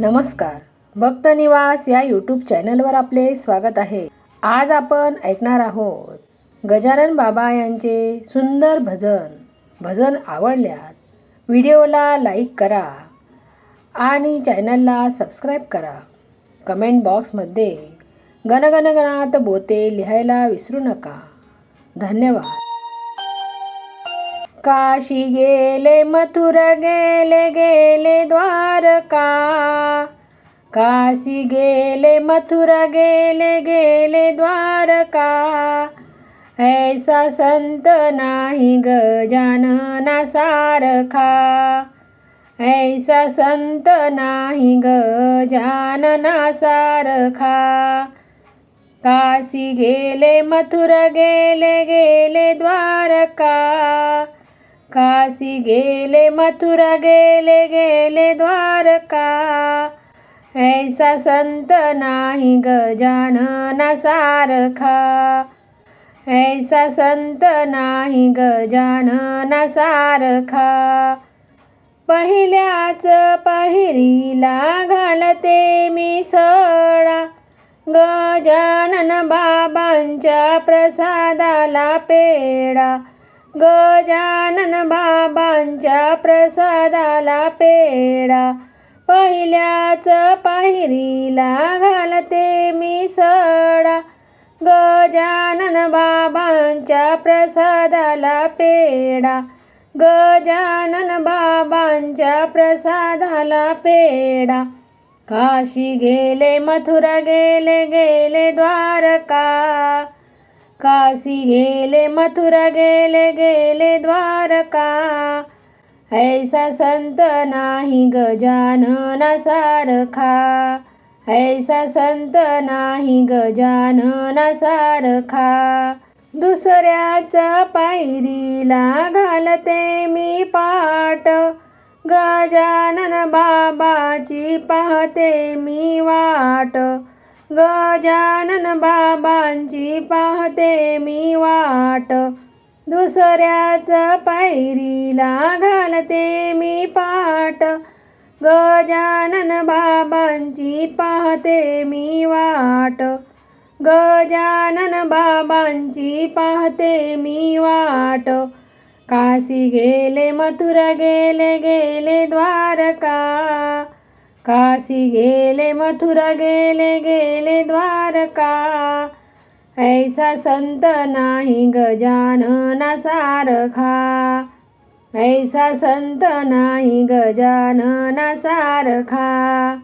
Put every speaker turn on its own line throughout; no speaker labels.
नमस्कार. भक्त निवास या यूट्यूब चॅनलवर आपले स्वागत आहे. आज आपण ऐकणार आहोत गजानन बाबा यांचे सुंदर भजन. भजन आवडल्यास व्हिडिओला लाईक करा आणि चॅनलला सबस्क्राईब करा. कमेंट बॉक्समध्ये गणगणगणात बोते लिहायला विसरू नका. धन्यवाद. काशी गेले मथुरा गेले गेले द्वारका. काशी गेले मथुरा गेले गेले द्वारका. ऐसा संत नाही गजानना सारखा. ऐसा संत नाही गजानना सारखा. काशी गेले मथुरा गेले गेले द्वारका. काशी गेले मथुरा गेले गेले द्वारका. ऐसा संत नाही गजानना सारखा. ऐसा संत नाही गजानना सारखा. पहिल्याच पाहिरीला घालते मी सळा गजानन बाबांच्या प्रसादाला पेडा. गजानन बाबांच्या प्रसादाला पेडा पहिल्याच पायरीला घालते मी सडा. गजानन बाबांच्या प्रसादाला पेडा गजानन बाबांच्या प्रसादाला पेडा काशी गेले मथुरा गेले गेले द्वारका. काशी गेले मथुरा गेले गेले द्वारका. ऐसा संत नाही गजानना सारखा. ऐसा संत नाही गजानना सारखा. दुसऱ्याचा पायरीला घालते मी पाट गजानन बाबाची पाहते मी वाट. गजानन बाबांची पाहते मी वाट. दुसऱ्याच पायरीला घालते मी पाट. गजानन बाबांची पाहते मी वाट. गजानन बाबांची पाहते मी वाट. काशी गेले मथुरा गेले गेले द्वारका. काशी गेले मथुरा गेले गेले द्वारका. ऐसा संत नाही गजानना सारखा. ऐसा संत नाही गजानना सारखा.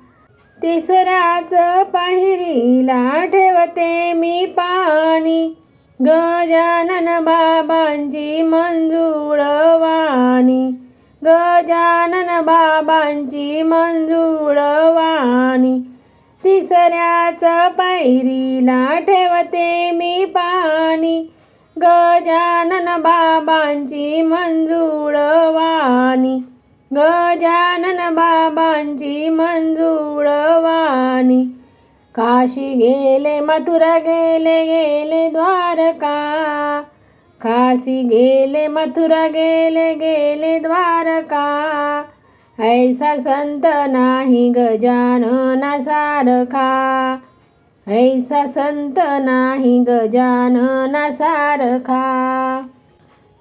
तिसऱ्याच पाहिरीला ठेवते मी पाणी. गजानन बाबांची मंजूळ वाणी. गजानन बाबांची मंजूळ वाणी. तिसऱ्याच पायरीला ठेवते मी पाणी. गजानन बाबांची मंजूळ वाणी. गजानन बाबांची मंजूळ वाणी. काशी गेले मथुरा गेले गेले द्वारका. काशी गेले मथुरा गेले गेले द्वारका. ऐसा संत नाही गजानना सारखा ऐसा संत नाही गजानना सारखा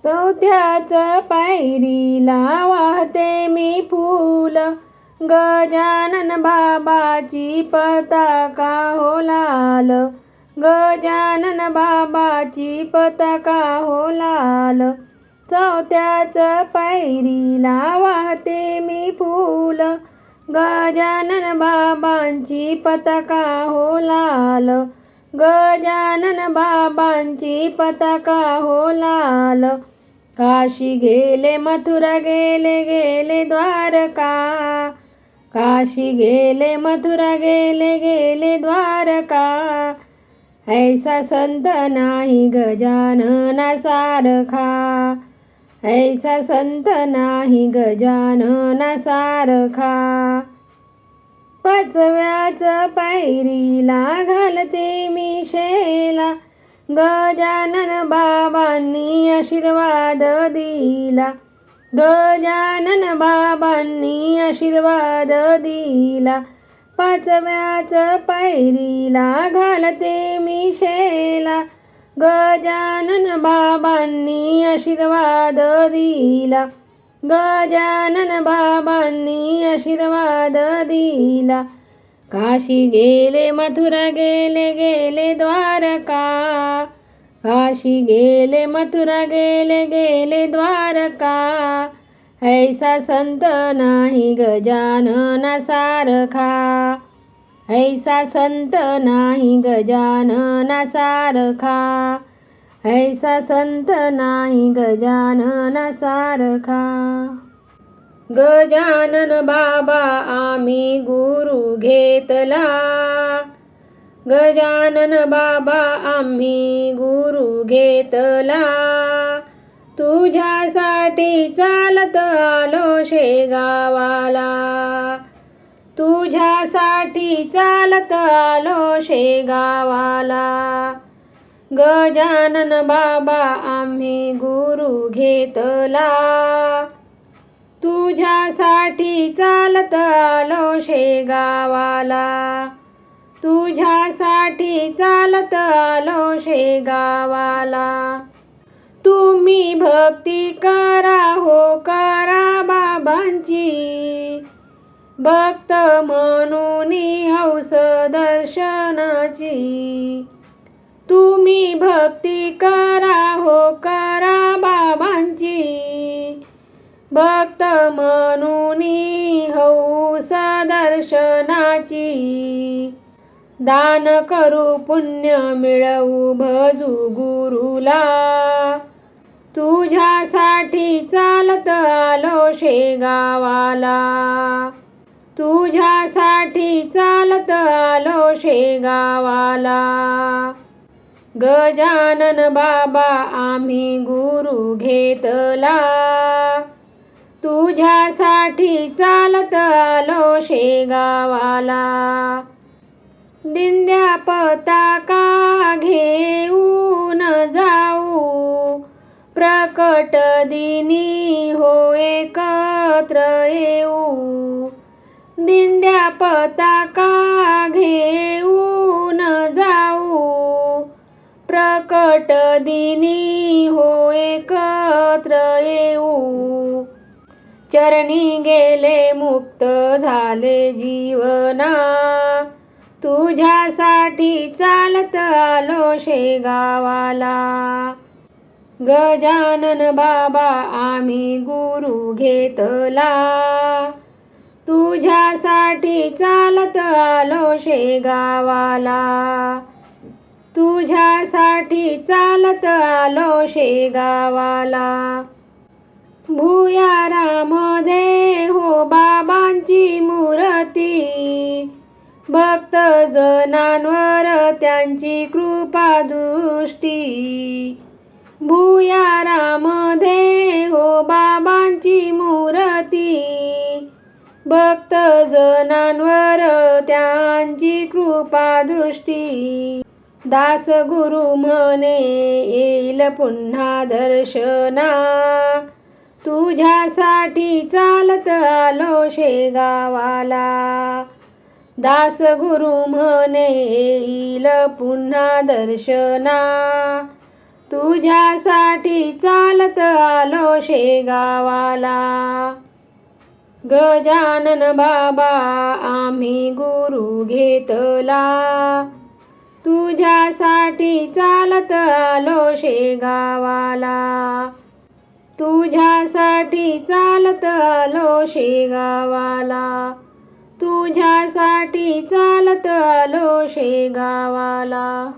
चौथ्याच पायरीला वाहते मी फूल. गजानन बाबाची पताका हो लाल. गजानन बाबाची पताका हो लाल. चौथ्याच पायरीला वाहते मी फूल. गजानन बाबांची पताका हो लाल. गजानन बाबांची पताका हो लाल. काशी गेले मथुरा गेले गेले द्वारका. काशी गेले मथुरा गेले गेले द्वारका. ऐसा संत नाही गजानना सारखा ऐसा संत नाही गजानना सारखा पाचव्याच पायरीला घालते मी शेला. गजानन बाबांनी आशीर्वाद दिला. गजानन बाबांनी आशीर्वाद दिला. पाचव्याच पायरीला घालते मी शेला. गजानन बाबांनी आशीर्वाद दिला. गजानन बाबांनी आशीर्वाद दिला. काशी गेले मथुरा गेले गेले द्वारका. काशी गेले मथुरा गेले गेले द्वारका. ऐसा संत नाही गजानना सारखा ऐसा संत नाही गजानना सारखा ऐसा संत नाही गजानना सारखा गजानन बाबा आम्ही गुरु घेतला. गजानन बाबा आम्ही गुरु घेतला. तुझ्यासाठी चालत आलो शेगावाला. तुझ्यासाठी चालत आलो शेगावाला. गजानन बाबा आम्ही गुरु घेतला. तुझ्यासाठी चालत आलो शेगावाला. तुझ्यासाठी चालत आलो शेगावाला. तुम्ही भक्ती करा हो करा बाबांची. भक्त म्हणून हौस दर्शनाची. तुम्ही भक्ती करा हो करा बाबांची. भक्त म्हणून हौस दर्शनाची. दान करू पुण्य मिळवू भजू गुरुला. तुझ्यासाठी चालत आलो शेगावाला. तुझ्यासाठी चालत आलो शेगावाला. गजानन बाबा आम्ही गुरु घेतला. तुझ्यासाठी चालत आलो शेगावाला. दिंड्या पता दिनी हो एकत्र येऊ. दिंड्या पताका घेऊन जाऊ. प्रकट दिनी हो एकत्र येऊ. चरणी गेले मुक्त झाले जीवना. तुझ्यासाठी चालत आलो शेगावाला. गजानन बाबा आम्ही गुरु घेतला. तुझ्यासाठी चालत आलो शेगावाला. तुझ्यासाठी चालत आलो शेगावाला. भुयारामध्ये हो बाबांची मूर्ती. भक्त जनांवर त्यांची कृपा दृष्टी. भुयारामध्ये हो बाबांची मूर्ती. भक्त जनांवर त्यांची कृपा दृष्टी. दास गुरु म्हणे येईल पुन्हा दर्शना. तुझ्यासाठी चालत आलो शेगावाला. दास गुरु म्हणे येईल पुन्हा दर्शना. तुझ्यासाठी चालत आलो शेगावाला. गजानन बाबा आम्ही गुरु घेतला. तुझ्यासाठी चालत आलो शेगावाला. तुझ्यासाठी चालत आलो शेगावाला. तुझ्यासाठी चालत आलो शेगावाला.